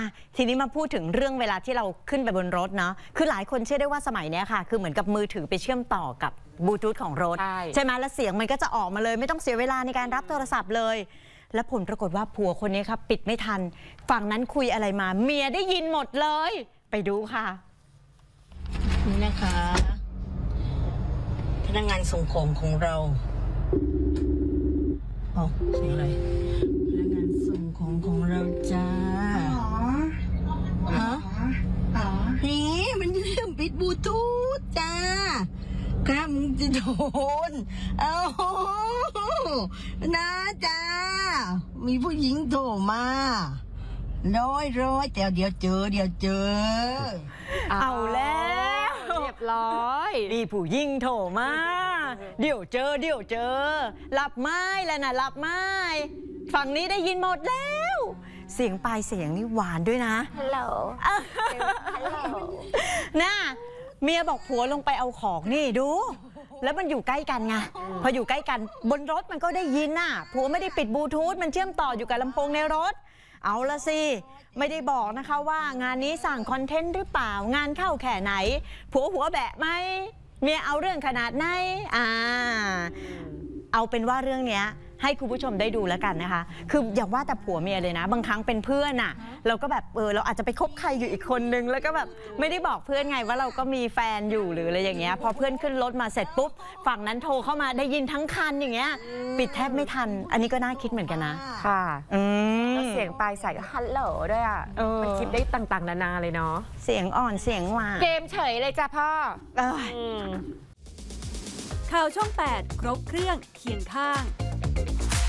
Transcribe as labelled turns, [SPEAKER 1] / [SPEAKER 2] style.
[SPEAKER 1] อะทีนี้มาพูดถึงเรื่องเวลาที่เราขึ้นไปบนรถเนาะคือหลายคนเชื่อได้ว่าสมัยเนี้ยค่ะ คือเหมือนกับมือถือไปเชื่อมต่อกับบลูทูธของรถ
[SPEAKER 2] ใช่
[SPEAKER 1] ไหมแล้วเสียงมันก็จะออกมาเลย ไม่ต้องเสียเวลาในการรับโทรศัพท์เลย แล้วผลปรากฏว่าผัวคนนี้ครับปิดไม่ทัน ฝั่งนั้นคุยอะไรมา เมียได้ยินหมดเลย ไปดูค่ะ
[SPEAKER 3] นี่นะคะ พนักงานส่งของของเราอ๋อเสียงอะไร บลูทูธจ้าครับมึงจะโดนเอานะจ้า มีผู้หญิงโทรมาร้อยร้อยแต่เดี๋ยวเจอ เดี๋ยวเจอ
[SPEAKER 1] เอาแล้ว
[SPEAKER 2] เรียบร้อย
[SPEAKER 1] นี่ผู้ยิ่งโถมา เดี๋ยวเจอ เดี๋ยวเจอหลับไม้แล้วนะหลับไม้ฝั่งนี้ได้ยินหมดแล้ว เสียงปลายเสียงนี่หวานด้วยนะ
[SPEAKER 2] ฮัลโหล
[SPEAKER 1] น่า เมียบอกผัวลงไปเอาของนี่ดู แล้วมันอยู่ใกล้กันไงพออยู่ใกล้กัน บนรถมันก็ได้ยินน่ะผัวไม่ได้ปิดบลูทูธมันเชื่อมต่ออยู่กับลำโพงในรถ เอาละสิไม่ได้บอกนะคะว่างานนี้สั่งคอนเทนต์หรือเปล่างานเข้าแค่ไหน ผัวหัวแบะไหมเมียเอาเรื่องขนาดไหนอ่า เอาเป็นว่าเรื่องเนี้ย ให้คุณผู้ชมได้ดูแล้วกันนะคะ คืออย่าว่าแต่ผัวเมียเลยนะ บางครั้งเป็นเพื่อนอะเราก็แบบเออเราอาจจะไปคบใครอยู่อีกคนนึง แล้วก็แบบไม่ได้บอกเพื่อนไงว่าเราก็มีแฟนอยู่หรืออะไรอย่างเงี้ยพอเพื่อนขึ้นรถมาเสร็จปุ๊บฝั่งนั้นโทรเข้ามาได้ยินทั้งคันอย่างเงี้ยปิดแทบไม่ทัน อันนี้ก็น่าคิดเหมือนกันนะ
[SPEAKER 2] ค่ะ
[SPEAKER 1] อืม
[SPEAKER 2] แล้วเสียงปลายสายก็ฮัลโหลด้วยอะ
[SPEAKER 1] เออ
[SPEAKER 2] มันคิดได้ต่างๆ นานาเลยเนาะ
[SPEAKER 1] เสียงอ่อนเสียงหวาน
[SPEAKER 2] เกมเฉยเลยจ้ะพ่อ
[SPEAKER 1] เอ้ย
[SPEAKER 2] อืม
[SPEAKER 4] ข่าวช่อง 8 ครบเครื่องเคียงข้าง Thank you.